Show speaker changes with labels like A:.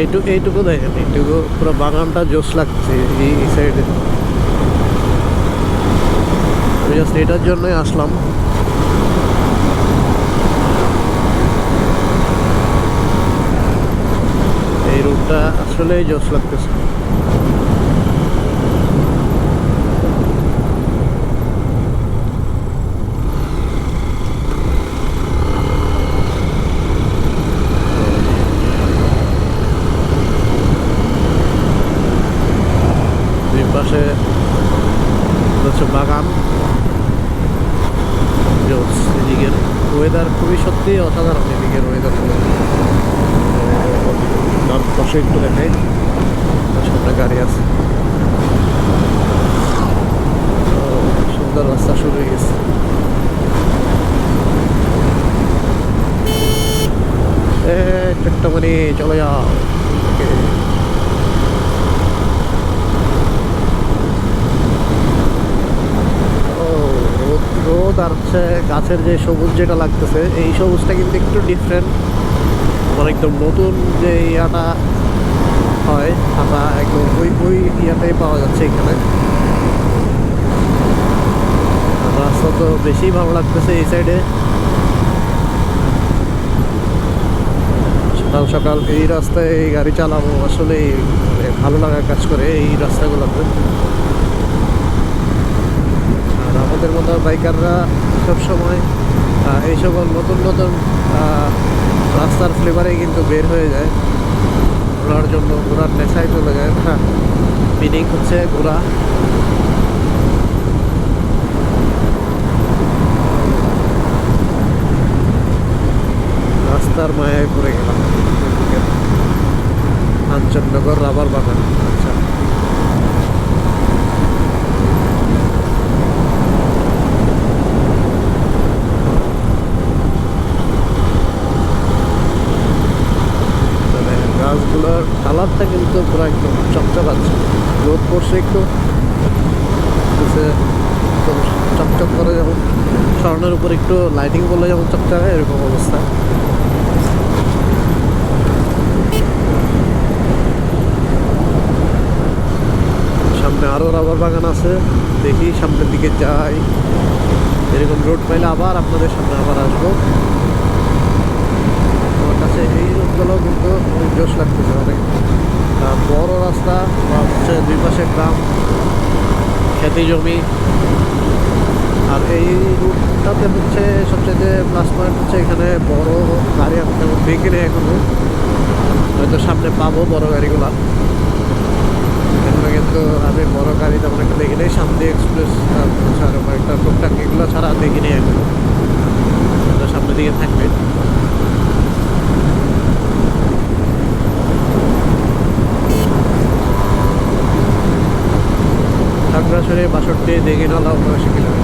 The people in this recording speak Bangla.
A: এইটুকু এইটুকু দেখেন, এইটুকু পুরো বাগানটা জোস লাগছে এই সাইডে আমি জাস্ট এটার জন্যই আসলাম। এই রুটটা আসলেই জোস লাগতেছে দুই পাশে হচ্ছে বাগান। এদিকের ওয়েদার খুবই সত্যি অসাধারণ এদিকের ওয়েদার ডান পাশে একটু দেখাই। সামনে গাড়ি আছে। সুন্দর রাস্তা শুরু হয়ে গেছে। এ চট্টমানি চলে যাও। আর হচ্ছে গাছের যে সবুজ যেটা লাগতেছে, এই সবুজটা কিন্তু একটু ডিফারেন্ট মানে একদম নতুন যে ইয়াটা হয় পাতা একদম ওই ওই ইয়াটাই পাওয়া যাচ্ছে এখানে। রাস্তা তো বেশি ভালো লাগতেছে এই সাইডে সকাল সকাল এই রাস্তায় গাড়ি চালাবো আসলে ভালো লাগা কাজ করে এই রাস্তাগুলোতে। আমাদের মতো বাইকাররা সবসময় এই সকল নতুন নতুন রাস্তার ফ্লেভারে কিন্তু বের হয়ে যায় ঘোরার জন্য ঘোরার নেশায় চলে যায় হ্যাঁ মিনিং হচ্ছে ঘোরা রাস্তার মায়ায় পড়ে গেলাম কাঞ্চননগর রাবার বাগান আচ্ছা মানে কালারটা কিন্তু পুরো একদম চকচকাচ্ছে রোদ পড়ছে একটু। চকচক করে যেমন স্বর্ণের উপর একটু লাইটিং করলে যেমন চকচকায় এরকম অবস্থা। সামনে আরও রাবার বাগান আছে। দেখি সামনের দিকে যাই। এরকম রোড পাইলে আবার আপনাদের সামনে আবার আসব। আমার কাছে এই রোডগুলো কিন্তু জোশ লাগতেছে। রাস্তা বা হচ্ছে দুই পাশে গ্রাম, খেতে জমি। আর এই রুটটাতে হচ্ছে সবচেয়ে প্লাস পয়েন্ট হচ্ছে এখানে বড় গাড়ি আমি তেমন দেখিনি এখনও। হয়তো সামনে পাবো বড় গাড়িগুলা। এখানে কিন্তু আমি বড় গাড়ি তেমন একটা দেখি নেই শান্তি এক্সপ্রেস ছাড়া একটা টুকটাক এগুলো ছাড়া দেখিনি এখনও। হয়তো সামনের দিকে থাকবে। খাগড়াছড়ি বাষট্টি দেখিনালা উনআশি কিলোমিটার।